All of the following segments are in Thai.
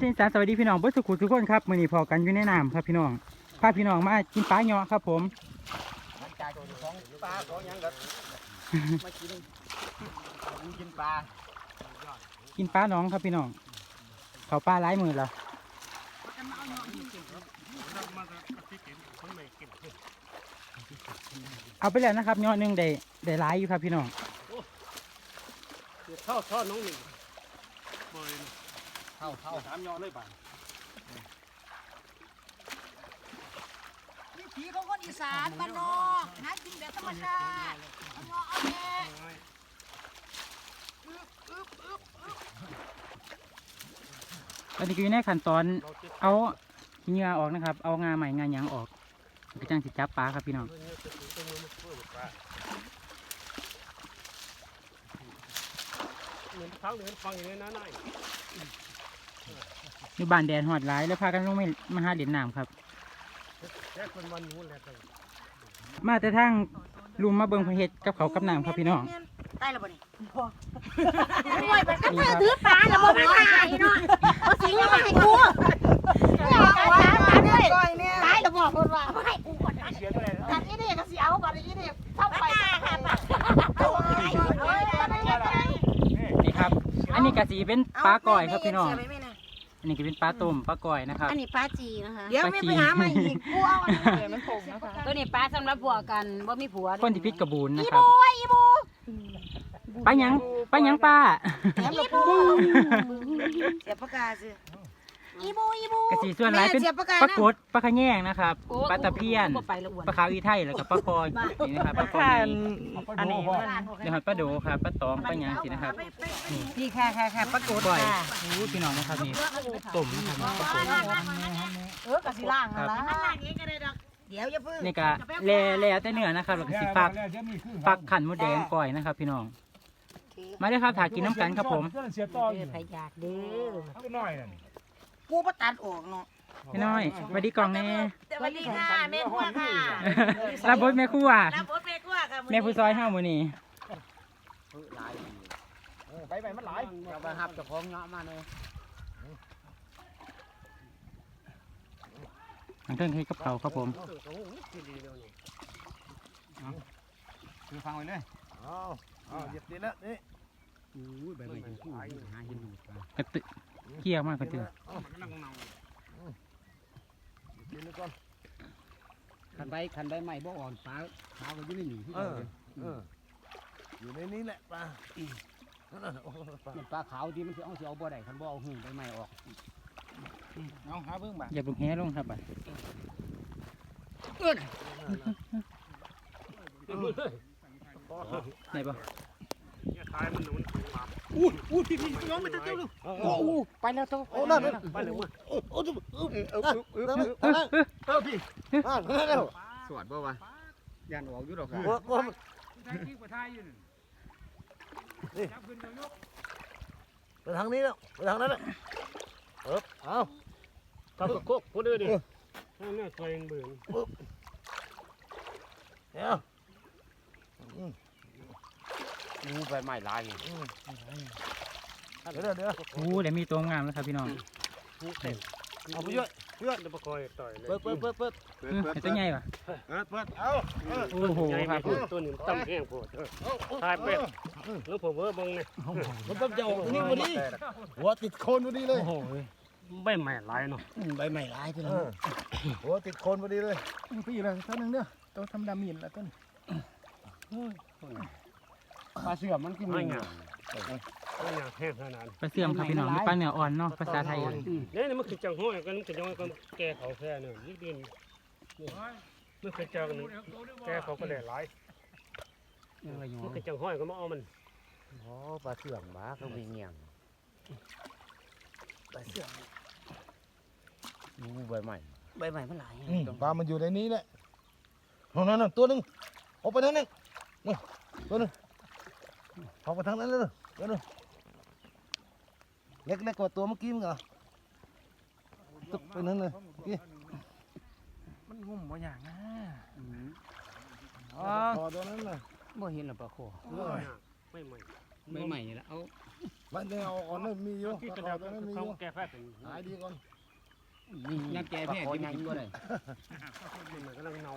เช่นสารสวัสดีพี่น้องเบิร์สุขุทุกคนครับมื่อนี้พอกันอยู่ในน้ำครับพี่น้องพาพี่น้องมากินปลาเนาะครับ ผมหลังจากของปลาของหยังก็มากินกินปลากินปลาน้องครับพี่น้องเขาปลาหลายมือแล้วเอาไปแล้วนะครับเนาะหนึ่งได้ได้หลายอยู่ครับพี่น้องเท่าเท่าน้องหนึ่ง เท่าเท่าสามยอเลยป่ะวิถีของคนอีสานบ้านนอกหากินแบบธรรมชาติเอาเงเอาแง่ตอนนี้ก็อยู่ในขั้นตอนเอาขี้เหงื่อออกนะครับ เอางาใหม่งาหยางออกก็จังสิจับปลาครับพี่น้องเหมือนทั้งเหมือนฟังอย่างนี้นะนาย อยู่บ้านแดนหอดหลายแล้วพากันลงไปมาหาเหรียญน้ำครับ แค่คนวันนู้นแหละครับมาแต่ทางลุมมาเบิ่งเพนเฮ็ดกับเขาวกับน้ำครับพี่น้องใต้ระบ่นี่รวยมันก็เธอถือปลาแล้วบ่ไม่ขายเนาะเอาสิงมาให้กูเอาปลาปลาด้วยตายแล้วบอกคนว่าไม่ให้กูก่อนนะเสียก็เลยกันนี่นี่ก็สิเอาบัดนี้นี่เท่าไปค่ะเอาไว้เอาไว้เอาไว้นี่ครับ อันนี้กะสีเป็นปลาก่อยครับพี่น้อง เสียไหมแม่น่ะอั นนี้ก็เป็นปลาต้มปลาก่อยนะครับ อันนี้ปลาจีนะคะ เดี๋ยวไม่ไปหามาอีกกูเอาอันนี้มันผงนะคะตัวนี้ปลาสำหรับผัวกันว่ามีผัวคนที่พิษกระบูนนะอีครับบูอีบูปลาหยังปลาหยังปลา อีบูเสียบปากกาสิ อีบูอีบูกะสีส่วนหลายเป็นแม่เสียบปากกาปลานะกดปลาขะแยงนะครับปลาตะเพียนบ่ไปละอ้วนปลาขาวอีไทยแล้วก็ปลาคอยนี่นะครับปลาคอยอันนี้เดี๋ยวหอดปลาโดครับปลาตองปลาหยังสินะครับนี่ค่ะค่ะค่ะปรากฏก่อยค่ะโอ้พี่น้องนะครับนี่ต้มนะครับปลากดเออกะสิล่างครับนั่นละเดี๋ยวอย่าเพิ่งนี่ก็แล่แล้วแต่เนื้อนะครับแล้วก็สิฟักฟักขันมดแดงก่อยนะครับ พี่น้องมาเลยครับถากินน้ำกันครับผมเสียต่อเออไผอยากเด้อก็น้อยนั่นกู ประตัดออกเนาะพี่น้อยสวัสดีกล่องแน่สวัสดีค่ะแม่ครัวค่ะรับบทแม่ครัวรับบทแม่ครัวค่ะแม่ผู้ซอยห้ามือนี่หลายไปไปมันหลายเราไปหับเจ้าของเงาะมาเลยทางเครื่องให้กับเขาครับผมคือฟังไว้เลยอ๋ออ๋อหยิบดีแล้วนี่อุ้ยใบไม้คู่หาเห็นดูปลากระตึ เกี่ยวมากกระตึมันกำลังเน่ากินก่อนคันใบคันใบใหม่บ่อ่อนปลาขาวก็อยู่ในหนีเออเอออยู่ในนี้แหละปลานั่นน่ะโอ้ปลามันปลาขาวที่มันสิเอาสิเอาบ่ได้คันบ่เอาหื้อใบใหม่ออกเอาหาเบิ่งบ่าอย่าบุกแห่ลงครับบัดไหนบ่ตายมันหนุน อู้อู้พี่พี่น้องมันจะเจ้าลูกโอ้โหไปแล้วตัวโอ้นั่นไปเลยว่ะโอ้โอ้จุ๊บเออเออเออเออเออพี่อ่าเร็วสวดบ่วะยันออกอยู่ดอกค่ะโอ้โอ้ไปทางนี้แล้วไปทางนั้นแล้วเออเอาทำกับโคกพูดเลยดินั่นน่ะตัวเองเบื่อเดี๋ยว อู้ใบใหม่ลายเดี๋ยวเดี๋ยวเดี๋ยวโอ้เดี๋ยวมีตัวงามแล้วครับพี่น้องเอาไปช่วยเพื่อนเดี๋ยวประคอยต่อยเลยเปิดเปิดเปิดเปิดอืมเห็นตัวใหญ่ปะเปิดเปิดเอาเออโอ้โหครับผมตัวนี้ตั้มแห้งโพดตายเป็ดแล้วผมเออบังเนี่ยมันต้องจะออกนี่พอดีหัวติดโคนพอดีเลยใบใหม่ลายเนาะใบใหม่หลายพี่เอน้องอหัวติดโคนพอดีเลยพี่ละท่านนึงเด้อตัวทำดามินละต้น ปลาเสื่อมมันกินไม่งามไม่งามแห้งขนาดปลาเสื่อมครับพี่น้องมีปลาเนื้ออ่อนเนาะภาษาไทยเอ่ยเนี่ยนี่มันคือจังห้อยกันคือจังห้อยกันแกเขาแค่เนี่ยยิ่งดินไม่เคยเจอกันแกเขาก็ได้หลายมันคือจังห้อยก็มาเอามันอ๋อปลาเสื่อมบ้าเขามีเงี้ยงปลาเสื่อมดูใบใหม่ใบใหม่มันหลายปลามันอยู่ในนี้แหละนั่นนั่นตัวหนึ่งออกไปทางนั้นนี่ตัวหนึ่ง ออกไปทางนั้นเลยเดี๋ยวนึงเล็กเล็กกว่าตัวเมื่อกี้มั้งเหรอตุ๊บไปนั้นเลยนี่มันงุ่มบ่อย่างนะพอตัวนั้นเลยบ่เห็นหรอปลาโคไม่ไม่ใบใหม่แล้วเอามันจะเอาก่อนนั่นมีอยู่ที่กระเอาดาษตอนนั้นมีอเขายู่แก้แพ้เป็นหายดีก่อนนี่นักแก่แพ้กินกินบ่ได้มันกำลังเนา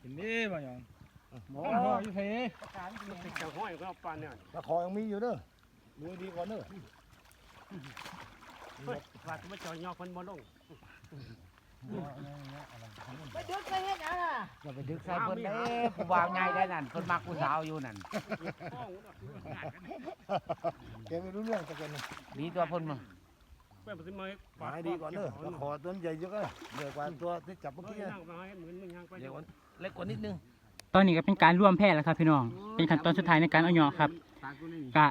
เป็นนี่บ่ยอง หมอพ่ออยู่เพ่มันเป็นจังห้อยก็เอาปลาเนี่ยตะขอยังมีอยู่เด้อดูให้ดีก่อนเด้อเฮ้ยปลาที่มันจอยยอคนบ่ลงไปดึกไปเฮ็ดหยังอะอย่าไปดึกใส่เพิ่นเด้ผู้บ่าวใหญ่ได้นั่นเพิ่นมักผู้สาวอยู่นั่นแกไม่รู้เรื่องตะเกียบนี่ดีตัวเพิ่นมาเพื่อนมันมาหายดีก่อนเด้อตะขอตัวใหญ่เยอะก็เยอะกว่าตัวที่จับเมื่อเมื่อกี้กี้นะนั่งมาให้เหมือนมึงยังไปเล็กกว่าเล็กกว่านิดนึง ตอนนี้ก็เป็นการร่วมแพร่แล้วครับพี่น้อง เป็นขั้นตอนสุดท้ายในการเอาหยอครับกะ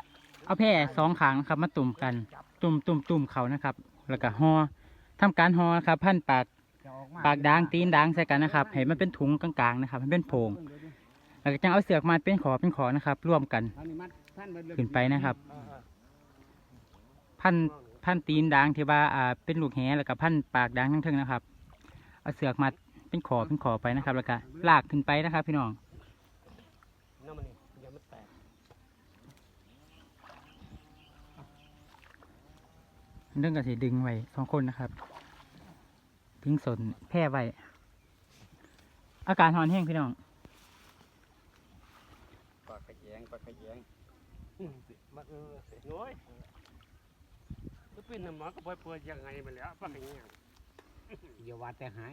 เอาแพร่สองขางนะครับมาตุ่มกัน ตุ่มตุ่มตุ่มเขานะครับ แล้วก็ห่อทำการห่อนะครับ พันปากปากด่างตีนด่างใส่กันนะครับให้มันเป็นถุงกลางๆนะครับให้เป็นโพรงแล้วก็จังเอาเสือกมาเป็นขอเป็นขอนะครับ ร่วมกันขึ้นไปนะครับ พันพันตีนด่างที่ว่าอ่าเป็นลูกแหแล้วก็พันปากด่างทั้งเทิงนะครับ เอาเสือกมา เป็นขอเป็นขอไปนะครับ แล้วก็ลากขึ้นไปนะครับ พี่น้องน้ำมันนี่อย่ามันแตกเรื่องก็สิดึงไว้สองคนนะครับดึงสนแพร่ไว้อากาศร้อนแห้งพี่น้องปากกระแยงปากกระแยงมันเออโอ้ยก็เป็นน้ำมันก็ปล่อยเปิดยังไงไปแล้วปลาอย่างเงี้ยอย่าว่าแต่หาย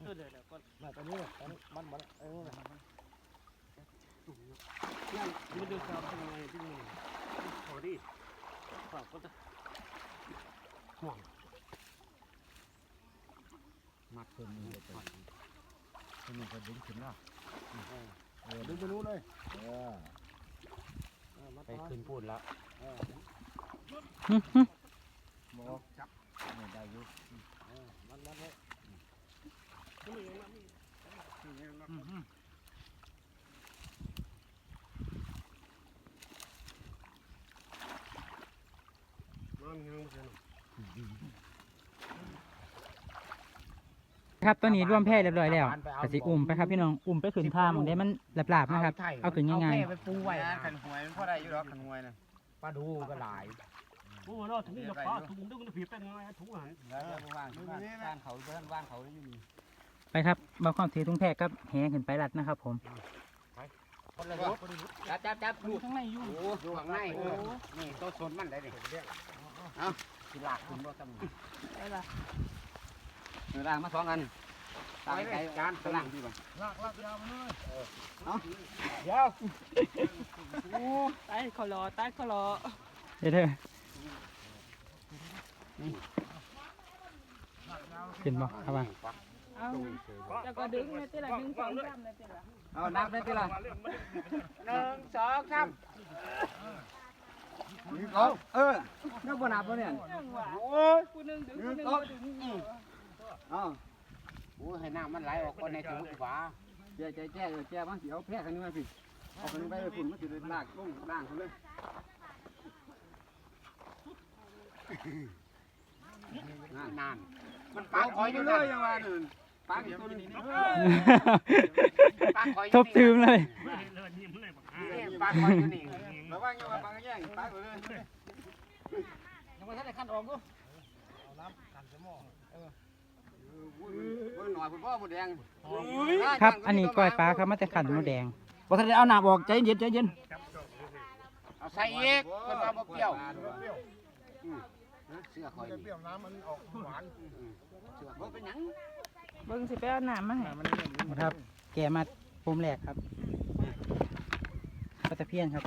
เราก็เออเดี๋ยวก็มาตอนนี้ตอนนี้มันมันเออนั่นมันดูสาวเป็นยังไงที่นี่พอดีปากก็จะห่วงมัดเพิ่นนี่เลยทีนี้ก็ดึงขึ้นเนาะเออดึงไปนู้นเลยเออไปขึ้นพูดแล้วหมอจับนี่ได้อยู่มันมันเลย น้ำยังไม่เสร็จ ครับตอนนี้ร่วมแพร่เรียบร้อยแล้วก็สิอุ้มไปครับพี่น้องอุ้มไปขึ้นท่าหมองได้มันหลาบๆนะครับ เอาขึ้นง่ายๆ ไปปูไว้ขันหวยมันพอได้อยู่ดอกขันหวยน่ะปลาดูก็หลายโอ้โหเราถุงกับปลาถุงดึงผีเป็นไงถุงอาหารแล้วว่างบ้านเขาเพิ่นบ้านเขาอยู่นี่ๆ ไปครับบางความถือทุ่งแพร่กับแหขึ้นไปรัดนะครับ ผมคนละจับจับจับดูข้างในอยู่โอ้ดูข้างในโอ้นี่ตัวสนมันได้ดิเอาสิลากขึ้นบ่ต้องเออล่างมาสองอันตายไกลการล่างดีกว่าลากลากยาวมาเลยเดี๋ยวตายขอรอตายขอรอเดี๋ยวเด้อขึ้นบ่ครับว่า เอาแล้วก็ดึงเลยติละดึงสองสามเลยติละเอานับได้ทีละหนึ่งสองสามเอาเออนับบ่นับบ่เนี่ยจังหวะโอ้ยผู้หนึงดึงหนึ่ผู้งหนึงสองบ่ดึงเอาโอ้ให้น้ำมันไหลออกก่อนในถุงฝาแจ้แจ้แจ้เออแจ้บ้างสิเอาแพร่กันนี่มาสิเอากันไปเลยคุณมันสิเลยลากลงล่างเขาเลยนั่นนั่นมันปากคอยอยู่เลยยังว่าหนึ่ง ปากอีกตัวนึงปากคอยอทบตืมเลยเลือดนิ่มเลยบักฮาคอยอยู่นี่ระวังอย่าว่าแย่งปาไปเลยยังไม่ทันได้ขั้นออกกูน้ำกันสมองเบิ่งหน่อยคุณพ่อหมดแดงครับ อันนี้กล้อยปลาครับมาแต่ขันมูแดงบ่ทันได้เอาหน้ำออกใจเย็นใจเย็นเอาใส่อีกเพิ่นว่าเปรี้ยวเสื้อคอยเปรี้ยวน้ำมันออกหวานเสื้อเป็นยัง เบิ่งสิไปเอาน้ำมาให้นะครับ แกมาปุ่มแรกครับปลาตะเพียนครับ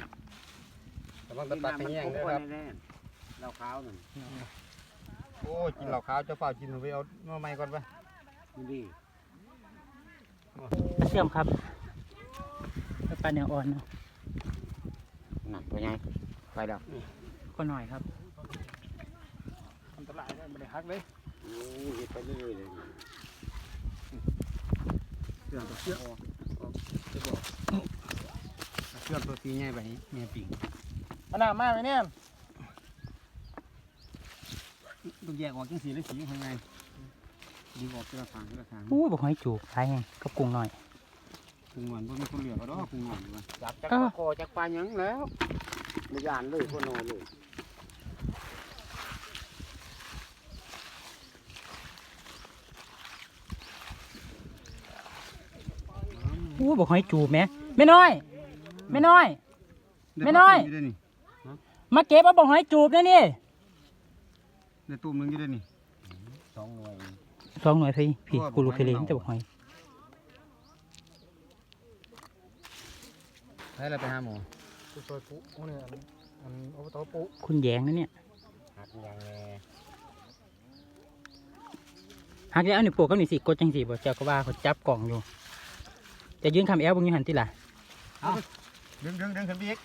ระวังตะปัดแย่งด้วยครับเหล้าขาวนั่นโอ้กินเหล้าขาวจะเปล่ากินไปเอาหน่อไม้ก่อนไปนี่ปลาเสื่อมครับปลาเนื้ออ่อนเนาะนั่นเป็นไงไฟดับก็หน่อยครับอันตรายเลยไม่ได้หักเลยโอ้ยไปเรื่อยๆเลย เสื้อตัวเสื้อออกออกจะบอกเสื้อตัวสีใหญ่ไปแม่ปิ่งอันน่ะมากไหมเนี่ยต้องแยกออกจังสีและสีข้างในดึงออกทีละทางทีละทางอู้บอกให้จูบใช่ไงกับกุ้งหน่อยพุงหวานพวกนี้คนเหลือก็ดอกพุงหวานจับจากเออโกจากปลาหยังแล้วไม่ยานเลยพวกนอนเลย อู้บอกให้จูบแม่ไม่น้อยไม่น้อยไม่น้อยได้นี่มาเก็บเอาบอกให้จูบนะนี่ได้ตุ้มหนึงอยู่ได้นี่สองหน่วยสองหน่วยพี่พี่โอ้ยกูรู้บอกเคให้ยเล่นเมาแต่บอกให้ให้เราไปหาหมอซอยปุ๊เนี่ยอันอบตปุ๊คุณแยงนะเนี่ยหักยังแน่หากจะเอาหนึ่งปวกกับหนึ่งสี่กดจังสี่บ่เจ้าก็ว่าเขาจับกล่องอยู่ จะยืนคำแอลบางอยูหันติล่ะดึงดึงดึงขึ้นไปอีก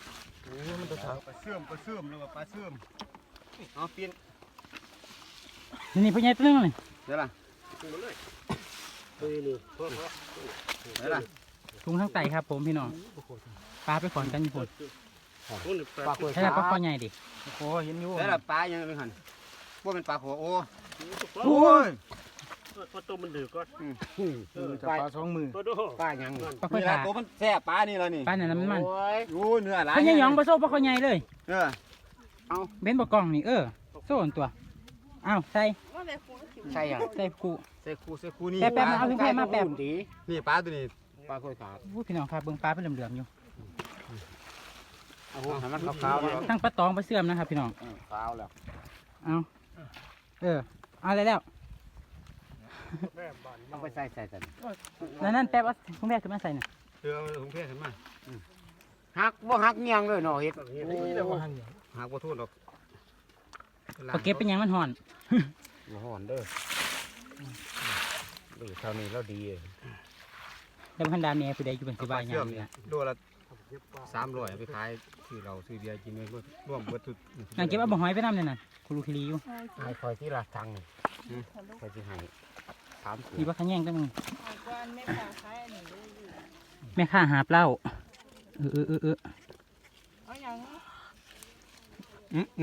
โอ้มันตัวสาวปลาเสื่อมปลาเสื่อมแล้วก็ปลาเสื่อมเอาเปลี่ยนนี่นี่พ่อใหญ่ตัวนึงเลยเดี๋ยวล่ะเฮ้ยนี่พ่อเดี๋ยวล่ะถุงทั้งไตครับผมพี่น้องปลาไปขอนกันอยู่พุ่นพ่อนี่ปลาโคใช่แล้วปลาคอใหญ่ดิโอ้เห็นอยู่เดี๋ยวล่ะปลายังไม่หันพวกเป็นปลาหัวโอ้โอ้โอ้ย ปลาตัวมันดื้อก็ปลาสองมือตัวดูปลายังปลาคอนี่ละขาตัวมันแซ่บปลานี่แล้วนี่ปลาเนี่ยมันมันโอ้ยโอ้ยเนื้อหลายพ่อใหญ่หยองปลาโซ่ปลาคอใหญ่เลย เออเบ้นบกล่องนี่เออโซ่อันตัวอ้าวใส่ใช่ยังใส่กูใส่คูใส่คูนี่แป๊บแป๊บมาเอาถึงแป๊บมาแป๊บนี่ปลาตัวนี้ปลาโคยขาดอู้พี่น้องครับเบิ่งปลาเป็นเหลืองๆอยู่เอาให้มันขาวๆแล้วทั้งปลาตองปลาเสื่อมนะครับพี่น้องขาวแล้วเอาเออเอาอะไรแล้วแม่บ้าน เอาไปใส่ใส่ใส่แล้วนั่นแป๊บเอาคุณแม่ขึ้นมาใส่น่ะเตือถุงเพศขึ้นมาหักบ่หักเงียงเลยเนาะเฮ็ดแบบนี้นี่แหละว่าหันเนี่ยหักบ่ทุ่นดอกพอเก็บเป็นหยังมันห่อนบ่ฮ้อนเด้อดูเท่านี้เราดีเลยแล้วพันดาเมียผู้ใดอยู่เป็นสิบายหยังนี่ล่ะโลละสามร้อยไปขายซื้อเราซื้อเบียร์กินเลยร่วมเบิดทุกนั่นเก็บเอาบ่หอยไปน้ำเนี่ยน่ะคุรูคิรีอยู่ให้คอยที่ละทางนี่คอยที่ให้ สามสิมีว่าขันแย่งกันมึงแม่ค้าหาเปล่าเออเออเออเออ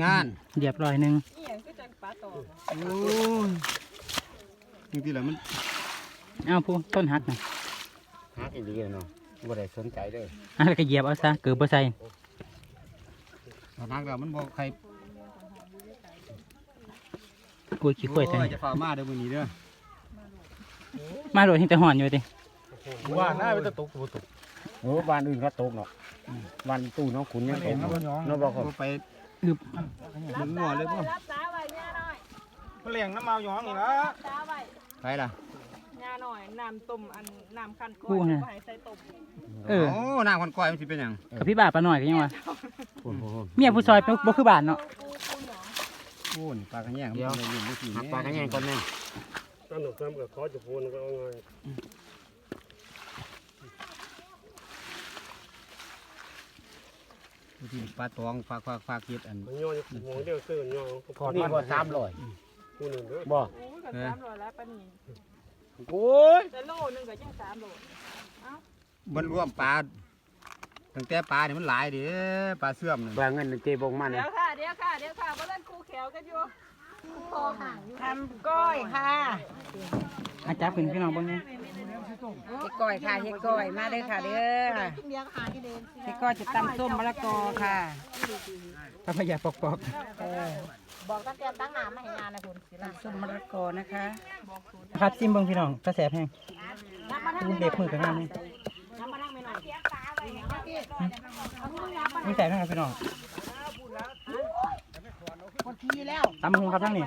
งานเรียบร้อยหนึงโอ้ยจริงๆแล้วมันเอาผู้ต้นหักน่ะหักอีดีเนาะบ่ได้สนใจเด้ออะแล้วก็เหยียบเอาซะเกิดบ่ใส่หักแล้วมันบ่ใครกูขี้ข่วยแต่โอ้นี่จะฝ่ามาเด้อมื้อนี้เด้อ มาโดดเห็นแต่ห่อนอยู่ดิว่าหน้าไปตะตุกตัวตุกโอ้บ้านอื่นก็ตกเนาะบ้านตู้น้องขุนยังตกเนาะเนาะบ่เขาไปอึบมึงงัวเลยบ่มะเร็งน้ำมาหยองนี่ละไปล่ะงาหน่อยน้ำต้มอันน้ำขั้นก้กูอยน่ะบ่ให้ใส่ต้มเออโอ้น้ำคนก้อยมันสิเป็นหยังกับพี่บ่าปลาหน่อยก็ยังว่าโอ้โหเมียผู้ซอยเป็นบ่คือบ้านเนาะโอ้นี่ปลากระแยงเดี๋ยวปลากระแยงก่อนแม่ ตั้งหนุ่มซ้ำกับขอจะพูนก็เอาไงที่ปลาตองปลาปลาปลาเก็ดอันมันย่อมองเดียวซื้อย่อนี่บ่สามร้อยคู่หนึ่งเด้อบ่โอ้ยก็สามร้อยแล้วปะนี่โอ้ยแต่โลนึงก็ยังสามโลมันรวมปลาตั้งแต่ปลาเนี่ยมันหลายเด้ปลาเสื่อมปลาเงินเจ็บงมันเดี๋ยวค่ะเดี๋ยวค่ะเดี๋ยวค่ะบ่เล่นคู่แขวกันอยู่ ทำก้อยค่ะอาจับขึ้นพี่น้องเบิ่งนี่เฮ็ดก้อยค่ะเฮ็ดก้อยมาเด้อค่ะเด้อเฮ็ดก้อยจะตำส้มมะละกอค่ะถ้าพยาปอกเออบอกตั้งแต่ตั้งน้ำมาให้งานนะคุณสิล่ะตำส้มมะละกอนะคะๆครับซิมเบิ่งพี่น้องกระแสแพงคุณเด็กมือกับงามนี่มีแต่นะครับพี่น้อง คนทีแล้วตำบักหุงครับทั้งนี้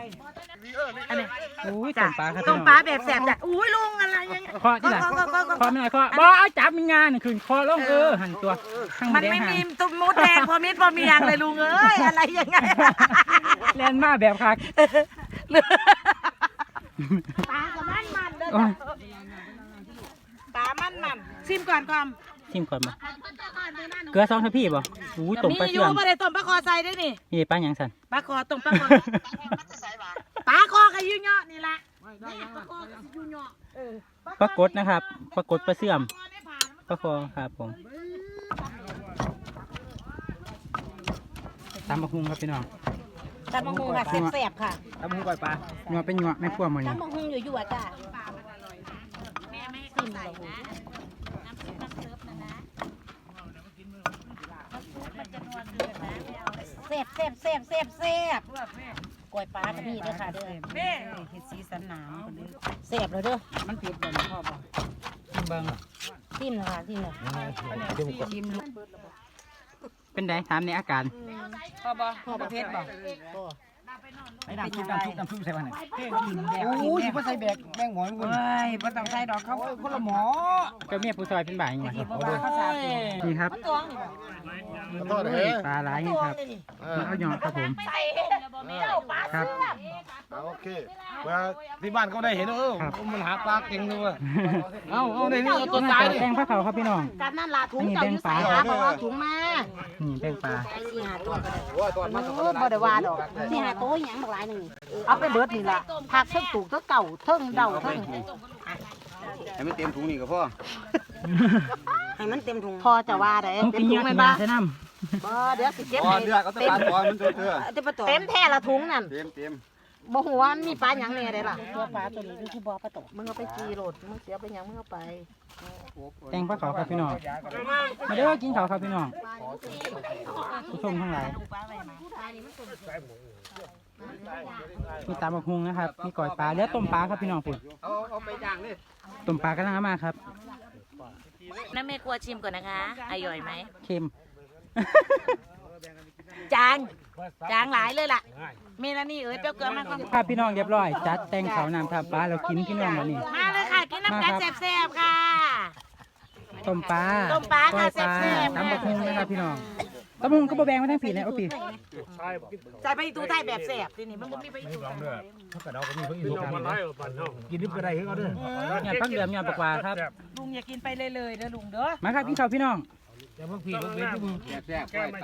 อุ้ยต้มปลาครับต้พี่มน้องปลาแบบแสบจ้ะอุ้ยลุงอะไรยังไงคอที่ไหนก็ก็ก็คอไม่หน่อยคอบ่เอาจับมีงานนี่ขึ้นคอลงเออหันตัวข้างมันแดงไม่หัมีตุ้มมดแดงพอมิดพอมีอย่างเลยลุงเอ้ยอะไรยังไงแล่นมาแบบคักปลากับมันมันเด้อโอ้ยปลามันมันซิมก่อนก่อน ชิมก่อนมาเกลือซองทัพพี่บ่อุ้ยต้มมีปลาอเสื่ยู่อมบ่ได้ต้มปลาคอใส่ด้วยนี่นี่ปลาหยังสันปลาคอต้มปลาคอปลาคอกับยูเนาะนี่แหละปลาคอกับยูเนาะเออปลากดนะครับปลากดปลาเสื่อมปลาคอครับผมตำบักหุงครับพี่น้องตำบักหุ่งค่ะแซ่บๆค่ะตำบักหุงก่อยปลาหนัวเป็นหนัวไม่คั่วหมดนี่ตำบักหุ่งอยู่ๆอะจ้ะ ซ่บแซ่บแซ่บแซ่บแซ่บกล้วยปลาก็มีเด้อค่ะเด้อแม่เฮ็ดสีสันหนามคนนี้แซ่บเลยเด้อมันเผ็ดบ่พ่อบ่เบิ่งทิ่มเลยค่ะทิ่มเลยชิมเป็นไดถามในอาการพ่อบ่พ่อบ่เผ็ดบ่ ไอ้น้ำซุปน้ำซุปน้ำซุปใส่มาหน่อยเผ็ดกินแบบโอ้ยบ่ใส่แบกแบงหมอนคนเอ้ยบ่ต้องใส่ดอกเขาคนละหมอเจ้าเมียผู้ซอยเป็นบ่ายยังไงครับบ่ว่าเขาสาดนี่ครับมันตวงนี่ขอโทษเฮ้ยปลาหลายตนี่วคงรับนี่นี่มาเอาหยอดครับผมใส่เจ้าปลาครับเสื่อมเอาโอเคเวลาที่บ้านเขาได้เห็นเออครับมันหาปลาเก่งด้วยว่ะเอาเอาในนี่เอาตัวตายดิแตงพระเขาครับพี่น้องการนั่นล่ะถุงเจ้าอยู่ใส่หาบอกว่าถุงมานี่แตงปลาใส่สี่หาตัวก็ได้โอ้ยตอนมาโอ้บ่ได้ว่าดอกสี่หาตัวหยังบักหลายหนึงเอาไปเบิดนี่ล่ะผักเทิงตูกเทิงเก่าเทิงเดาเทิงให้มันเต็มถุงนี่ก็พอให้มันเต็มถุงพอจะว่าได้ต้องเต็กิมนถุยางแม่นกินบ่ยาใช่น้บ่เดี๋ยวสิเก็บพอให้เดือดก็ต้องการตอนมันตัวเถื่อเต็มแท้ละถุงนั่นเต็มเต็มบ่ฮู้ว่ามันมีปลาหยังแน่ได้ล่ะตัวปลาตัวนี้คือบ่ปลาตกมึงเอาไปจีโรดมึงเสียไปหยังมึงเอาไปำแตงพระเขาครับพี่น้องมาเด้อกินเขาวครับพี่น้องผู้ชมทั้งหลาย มีตำบักฮุงนะครับ มีก่อยปลาเลือต้มปลาครับพี่น้องปุ่นเอาเอาไปย่างเลยต้มปลากำลังเอามาครับ น้าแม่กลัวชิมก่อนนะคะอร่อยไหม เค็ม จาง จางหลายเลยล่ะ เมลานี่เอ้ยเปรี้ยวเกลือมากก่อนภาพพี่น้องเรียบร้อย จัดแต่งเขาวน้ำทำปลาเรากินพี่น้องแล้วนี่มาเลยค่ะ กินน้ำกันแซ่บๆค่ะ ต้มปลาต้มปลาค่ะก้อยปลาแซ่บๆ ตำบักฮุงนะครับพี่น้องตำบั กฮุงก็บะแบงมาทั้งผีเลยโอ้ปีใช่บ่กินเขาใส่ไปตูไทยแบบแซ่บทีนี้มันบ่มีไปตูไทยพี่น้องมาไล่บ้านเฮากินดิบก็ได้เขาเด้อเนี่ยพักเหลือมเนี่ยปกว่าครับลุงอย่ากินไปเลยเลยเด้อลุงเด้อมาครับกินข้าวพี่น้องอย่าเพิ่งผีเพิ่งเว้นที่มึงแซ่บๆ